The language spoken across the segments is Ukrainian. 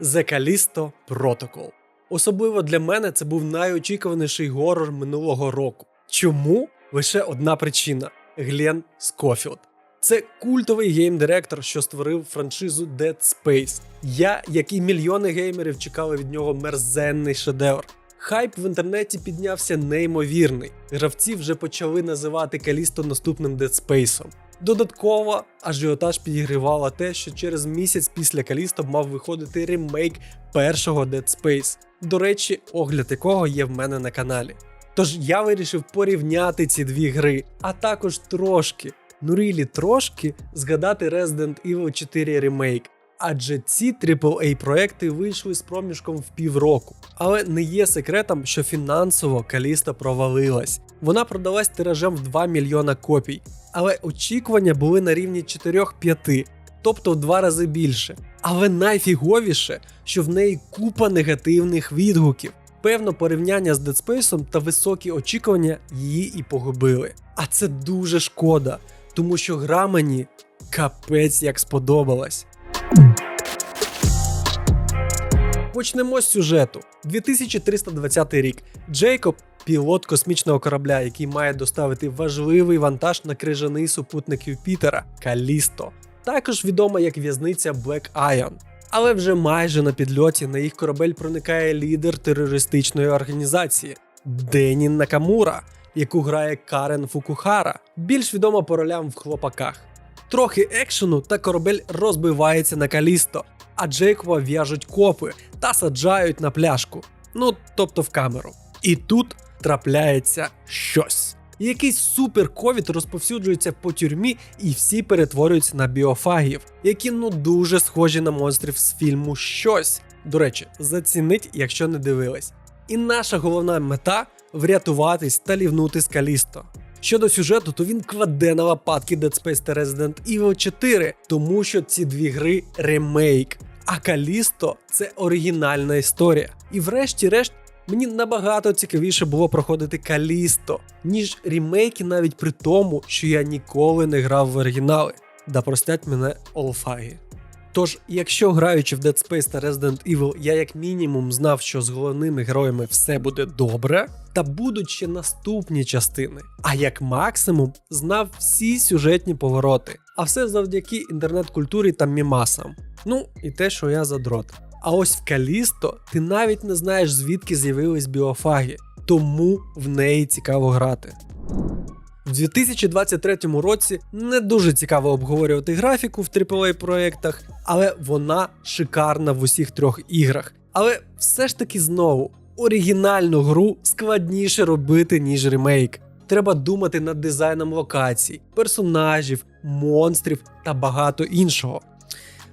The Callisto Protocol. Особливо для мене це був найочікуваніший горор минулого року. Чому? Лише одна причина: Глен Скофілд. Це культовий гейм-директор, що створив франшизу Dead Space. Я, як і мільйони геймерів, чекали від нього мерзенний шедевр. Хайп в інтернеті піднявся неймовірний. Гравці вже почали називати Калісто наступним Dead Space. Додатково ажіотаж підігрівало те, що через місяць після Калісто мав виходити ремейк першого Dead Space, до речі, огляд якого є в мене на каналі. Тож я вирішив порівняти ці дві гри, а також трошки, ну рілі трошки згадати Resident Evil 4 ремейк. Адже ці AAA проекти вийшли з проміжком в півроку. Але не є секретом, що фінансово Каліста провалилась. Вона продалась тиражем в 2 мільйона копій, але очікування були на рівні 4-5, тобто в два рази більше. Але найфіговіше, що в неї купа негативних відгуків. Певно, порівняння з Dead Space та високі очікування її і погубили. А це дуже шкода, тому що гра мені капець як сподобалась. Почнемо з сюжету. 2320 рік. Джейкоб, пілот космічного корабля, який має доставити важливий вантаж на крижаний супутник Юпітера Калісто, також відома як в'язниця Black Iron. Але вже майже на підльоті на їх корабель проникає лідер терористичної організації Денін Накамура, яку грає Карен Фукухара, більш відома по ролям в хлопаках. Трохи екшену та корабель розбивається на калісто, а Джейкова в'яжуть копи та саджають на пляшку. Ну, тобто в камеру. І тут трапляється щось. Якийсь суперковід розповсюджується по тюрмі, і всі перетворюються на біофагів, які ну дуже схожі на монстрів з фільму Щось. До речі, зацінить, якщо не дивились. І наша головна мета врятуватись та лівнути з Калісто. Щодо сюжету, то він кладе на лопатки Dead Space та Resident Evil 4, тому що ці дві гри ремейк. А Калісто це оригінальна історія. І врешті-решт мені набагато цікавіше було проходити Калісто, ніж ремейки, навіть при тому, що я ніколи не грав в оригінали. Да простять мене олфаги. Тож, якщо граючи в Dead Space та Resident Evil, я як мінімум знав, що з головними героями все буде добре, та будуть ще наступні частини. А як максимум знав всі сюжетні повороти. А все завдяки інтернет-культурі та мімасам. Ну і те, що я задрот. А ось в Калісто ти навіть не знаєш, звідки з'явились біофаги, тому в неї цікаво грати. В 2023 році не дуже цікаво обговорювати графіку в AAA проєктах, але вона шикарна в усіх трьох іграх. Але все ж таки знову оригінальну гру складніше робити, ніж ремейк. Треба думати над дизайном локацій, персонажів, монстрів та багато іншого.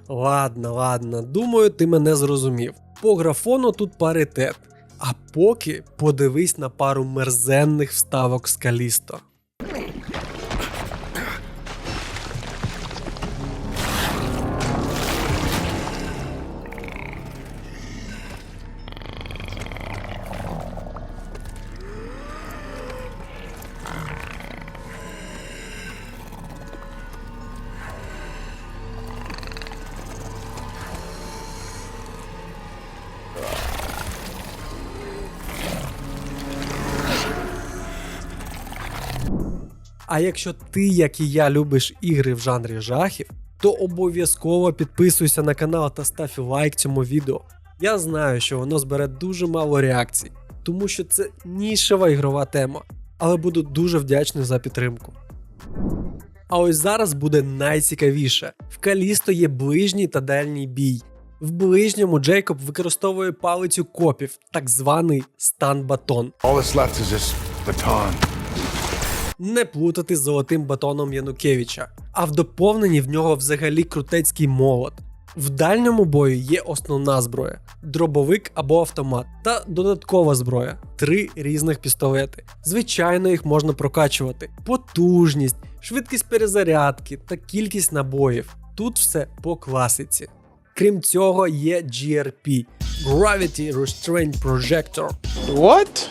Ладно, ладно, думаю, ти мене зрозумів. По графону тут паритет. А поки подивись на пару мерзенних вставок з Калісто. А якщо ти, як і я, любиш ігри в жанрі жахів, то обов'язково підписуйся на канал та став лайк цьому відео. Я знаю, що воно збере дуже мало реакцій, тому що це нішева ігрова тема, але буду дуже вдячний за підтримку. А ось зараз буде найцікавіше: в Калісто є ближній та дальній бій. В ближньому Джейкоб використовує палицю копів, так званий стан-батон. All that's left is this baton. Не плутати з золотим батоном Янукевича, а в доповненні в нього взагалі крутецький молот. В дальньому бою є основна зброя, дробовик або автомат, та додаткова зброя три різних пістолети. Звичайно, їх можна прокачувати. Потужність, швидкість перезарядки та кількість набоїв. Тут все по класиці. Крім цього, є GRP Gravity Restraint Projector. What?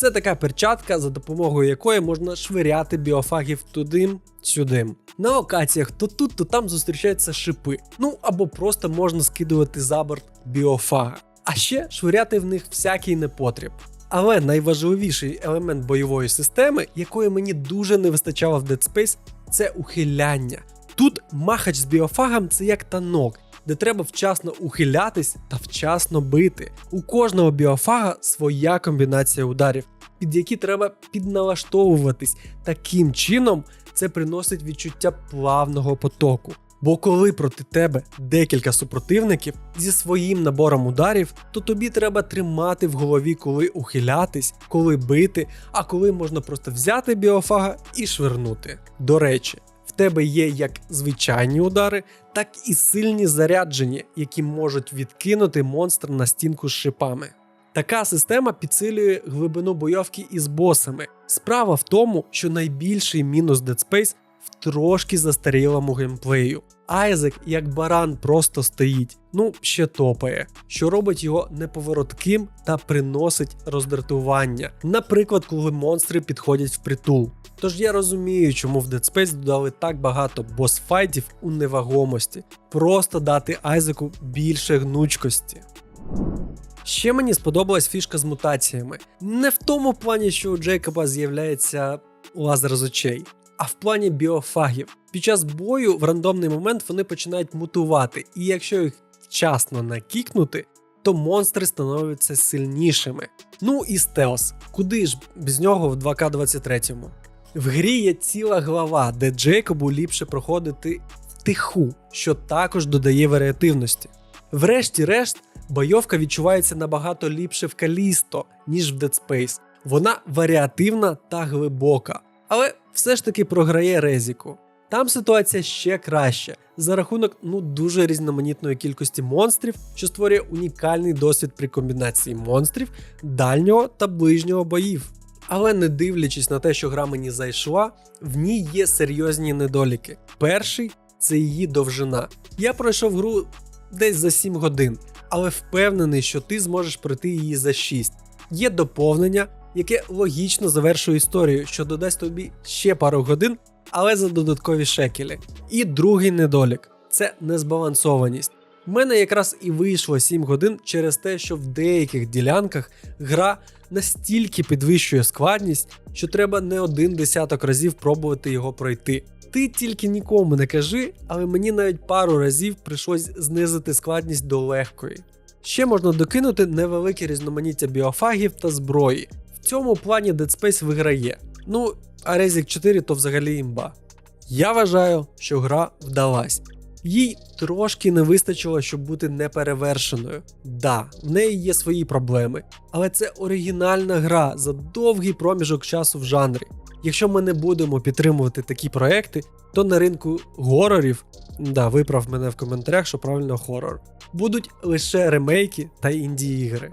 Це така перчатка, за допомогою якої можна швиряти біофагів тудим-сюдим. На локаціях то тут, то там зустрічаються шипи. Ну або просто можна скидувати за борт біофага. А ще швиряти в них всякий непотріб. Але найважливіший елемент бойової системи, якої мені дуже не вистачало в Dead Space, це ухиляння. Тут махач з біофагом це як танок, де треба вчасно ухилятись та вчасно бити. У кожного біофага своя комбінація ударів, під які треба підналаштовуватись. Таким чином це приносить відчуття плавного потоку. Бо коли проти тебе декілька супротивників зі своїм набором ударів, то тобі треба тримати в голові, коли ухилятись, коли бити, а коли можна просто взяти біофага і швирнути. До речі, тебе є як звичайні удари, так і сильні заряджені, які можуть відкинути монстр на стінку з шипами. Така система підсилює глибину бойовки із босами. Справа в тому, що найбільший мінус Dead Space трошки застарілому геймплею. Айзек як баран просто стоїть, ну ще топає, що робить його неповоротким та приносить роздратування. Наприклад, коли монстри підходять в притул. Тож я розумію, чому в Dead Space додали так багато босфайтів у невагомості. Просто дати Айзеку більше гнучкості. Ще мені сподобалась фішка з мутаціями. Не в тому плані, що у Джейкоба з'являється лазер з очей, а в плані біофагів. Під час бою в рандомний момент вони починають мутувати, і якщо їх вчасно накікнути, то монстри становляться сильнішими. Ну і стелс, куди ж без нього в 2К23. В грі є ціла глава, де Джейкобу ліпше проходити втиху, що також додає варіативності. Врешті-решт, бойовка відчувається набагато ліпше в Калісто, ніж в Dead Space. Вона варіативна та глибока, але все ж таки програє Резіку. Там ситуація ще краща за рахунок ну дуже різноманітної кількості монстрів, що створює унікальний досвід при комбінації монстрів, дальнього та ближнього боїв. Але не дивлячись на те, що гра мені зайшла, в ній є серйозні недоліки. Перший це її довжина. Я пройшов гру десь за 7 годин, але впевнений, що ти зможеш пройти її за 6. Є доповнення, яке логічно завершує історію, що додасть тобі ще пару годин, але за додаткові шекелі. І другий недолік це незбалансованість. В мене якраз і вийшло 7 годин через те, що в деяких ділянках гра настільки підвищує складність, що треба не один десяток разів пробувати його пройти. Ти тільки нікому не кажи, але мені навіть пару разів прийшлось знизити складність до легкої. Ще можна докинути невелике різноманіття біофагів та зброї. Цьому плані Dead Space виграє. Ну, а Резік 4 то взагалі імба. Я вважаю, що гра вдалась. Їй трошки не вистачило, щоб бути неперевершеною. Да, в неї є свої проблеми, але це оригінальна гра за довгий проміжок часу в жанрі. Якщо ми не будемо підтримувати такі проекти, то на ринку горорів, да, виправ мене в коментарях, що правильно хорор, будуть лише ремейки та інді-ігри.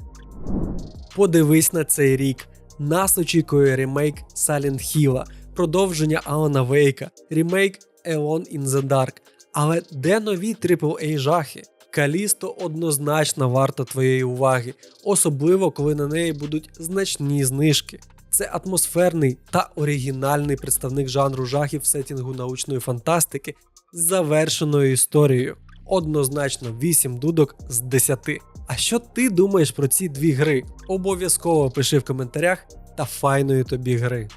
Подивись на цей рік. Нас очікує ремейк Silent Hill, продовження Алана Вейка, ремейк Alone in the Dark. Але де нові AAA жахи? Калісто однозначно варта твоєї уваги, особливо коли на неї будуть значні знижки. Це атмосферний та оригінальний представник жанру жахів сетінгу научної фантастики з завершеною історією. Однозначно 8 дудок з 10. А що ти думаєш про ці дві гри? Обов'язково пиши в коментарях та файної тобі гри.